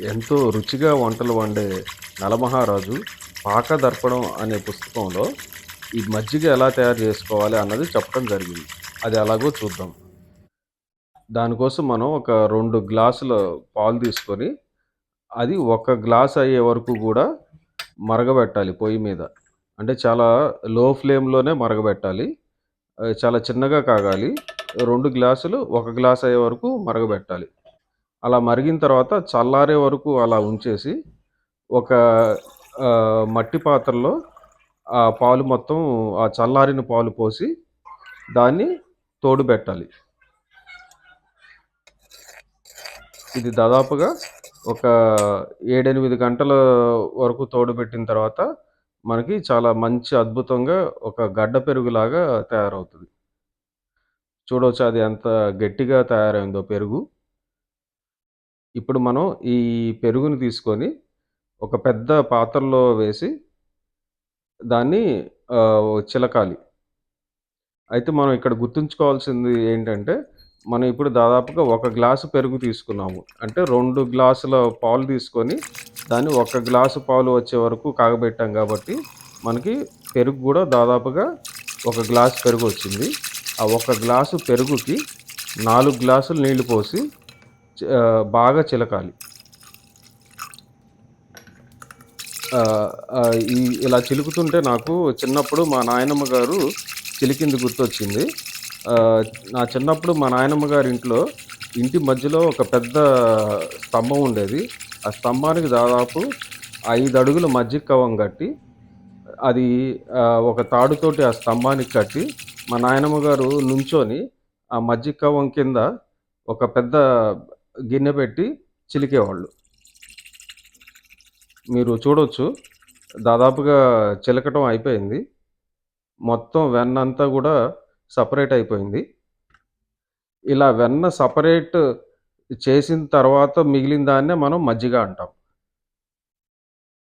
ఎంతో రుచిగా వంటలు వండే నలమహారాజు పాకదర్పణం అనే పుస్తకంలో ఈ మజ్జిగ ఎలా తయారు చేసుకోవాలి అన్నది చెప్పడం జరిగింది. అది ఎలాగో చూద్దాం. దానికోసం మనం ఒక రెండు గ్లాసుల పాలు తీసుకొని అది ఒక గ్లాస్ అయ్యే వరకు కూడా మరగబెట్టాలి పొయ్యి మీద. అంటే చాలా లో ఫ్లేమ్లోనే మరగబెట్టాలి. అది చాలా చిన్నగా కాగాలి. రెండు గ్లాసులు ఒక గ్లాస్ అయ్యే వరకు మరగబెట్టాలి. అలా మరిగిన తర్వాత చల్లారే వరకు అలా ఉంచేసి ఒక మట్టి పాత్రలో ఆ పాలు మొత్తం ఆ చల్లారిన పాలు పోసి దాన్ని తోడుబెట్టాలి. ఇది దాదాపుగా ఒక ఏడెనిమిది గంటల వరకు తోడుబెట్టిన తర్వాత మనకి చాలా మంచి అద్భుతంగా ఒక గడ్డ పెరుగులాగా తయారవుతుంది. చూడవచ్చు అది ఎంత గట్టిగా తయారైందో పెరుగు. ఇప్పుడు మనం ఈ పెరుగుని తీసుకొని ఒక పెద్ద పాత్రలో వేసి దాన్ని చిలకాలి. అయితే మనం ఇక్కడ గుర్తుంచుకోవాల్సింది ఏంటంటే మనం ఇప్పుడు దాదాపుగా ఒక గ్లాసు పెరుగు తీసుకున్నాము. అంటే రెండు గ్లాసుల పాలు తీసుకొని దాన్ని ఒక గ్లాసు పాలు వచ్చే వరకు కాగబెట్టాం కాబట్టి మనకి పెరుగు కూడా దాదాపుగా ఒక గ్లాసు పెరుగు వచ్చింది. ఆ ఒక గ్లాసు పెరుగుకి నాలుగు గ్లాసులు నీళ్ళు పోసి బాగా చిలకాలి. ఈ ఇలా చిలుకుతుంటే నాకు చిన్నప్పుడు మా నాయనమ్మ గారు చిలికింది గుర్తొచ్చింది. నా చిన్నప్పుడు మా నాయనమ్మ గారి ఇంట్లో ఇంటి మధ్యలో ఒక పెద్ద స్తంభం ఉండేది. ఆ స్తంభానికి దాదాపు ఐదు అడుగుల మజ్జిగ కవం కట్టి అది ఒక తాడుతోటి ఆ స్తంభానికి కట్టి మా నాయనమ్మ గారు నుంచొని ఆ మజ్జిగ కవం కింద ఒక పెద్ద గిన్నె పెట్టి చిలికేవాళ్ళు. మీరు చూడవచ్చు దాదాపుగా చిలకటం అయిపోయింది. మొత్తం వెన్న అంతా కూడా సపరేట్ అయిపోయింది. ఇలా వెన్న సపరేట్ చేసిన తర్వాత మిగిలిన దాన్నే మనం మజ్జిగ అంటాం.